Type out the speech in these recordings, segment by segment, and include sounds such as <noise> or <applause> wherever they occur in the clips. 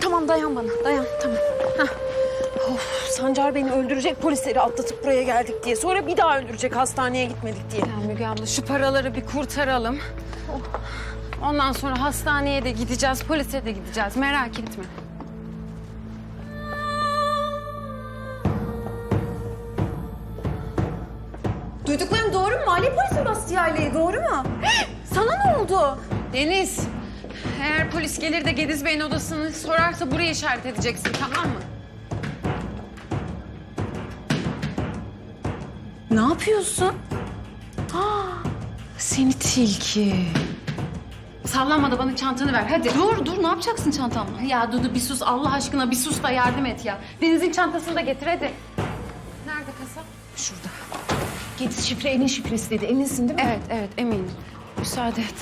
tamam dayan bana. Dayan tamam. Hah. Of, Sancar beni öldürecek polisleri atlatıp buraya geldik diye. Sonra bir daha öldürecek hastaneye gitmedik diye. Ya Müge abla şu paraları bir kurtaralım. Ondan sonra hastaneye de gideceğiz, polise de gideceğiz. Merak etme. Duyduklarım doğru mu? Mali polisi bastı aileyi doğru mu? <gasps> Sana ne oldu? Deniz, eğer polis gelir de Gediz Bey'in odasını sorarsa buraya işaret edeceksin tamam mı? Ne yapıyorsun? Seni tilki. Sallama da bana çantanı ver hadi. Dur dur ne yapacaksın çantamla? Ya Dudu bir sus Allah aşkına bir sus da yardım et ya. Deniz'in çantasını da getir hadi. Nerede kasa? Şurada. Gediz şifre evin şifresi dedi. Eminsin değil mi? Evet evet eminim. Müsaade et.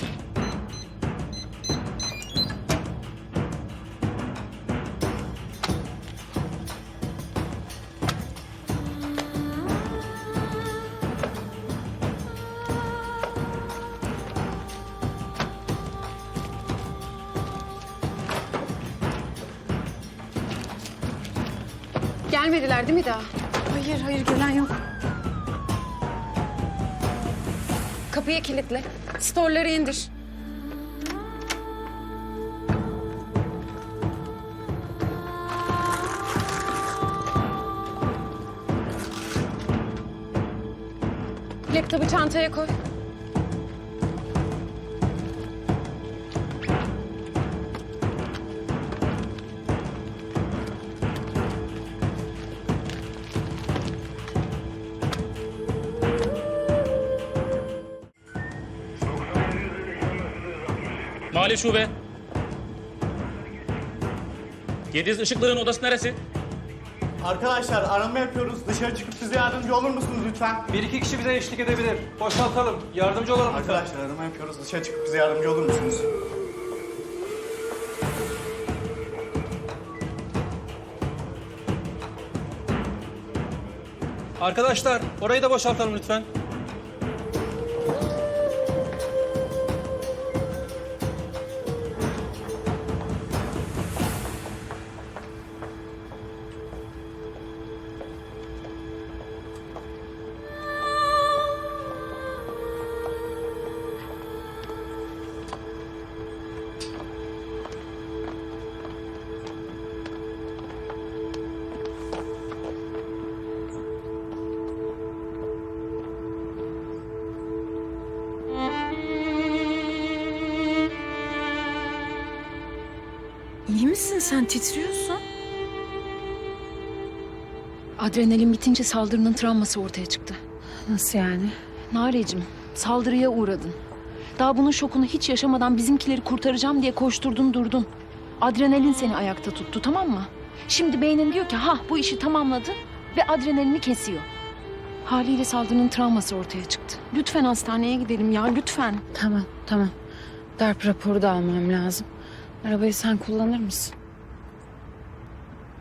Gelmediler değil mi daha? Hayır hayır gelen yok. Kapıyı kilitle. Storları indir. Laptopu çantaya koy. Mali şube. Gediz Işıklı'nın odası neresi? Arkadaşlar arama yapıyoruz. Dışarı çıkıp bize yardımcı olur musunuz lütfen? Bir iki kişi bize eşlik edebilir. Boşaltalım. Yardımcı olalım. lütfen. Arkadaşlar arama yapıyoruz. Dışarı çıkıp bize yardımcı olur musunuz? Arkadaşlar orayı da boşaltalım lütfen. İyi misin sen? Titriyorsun. Adrenalin bitince saldırının travması ortaya çıktı. Nasıl yani? Narecim saldırıya uğradın. Daha bunun şokunu hiç yaşamadan bizimkileri kurtaracağım diye koşturdun durdun. Adrenalin seni ayakta tuttu tamam mı? Şimdi beynin diyor ki ha bu işi tamamladı ve adrenalini kesiyor. Haliyle saldırının travması ortaya çıktı. Lütfen hastaneye gidelim ya lütfen. Tamam tamam. Darp raporu da almam lazım. Arabayı sen kullanır mısın?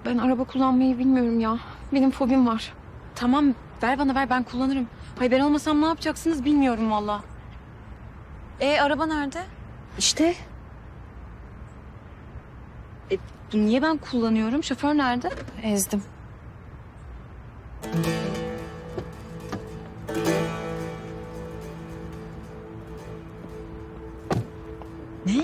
Ben araba kullanmayı bilmiyorum ya. Benim fobim var. Tamam ver bana ver ben kullanırım. Hayır ben olmasam ne yapacaksınız bilmiyorum valla. E araba nerede? İşte. E, niye ben kullanıyorum? Şoför nerede? Ezdim. Ne?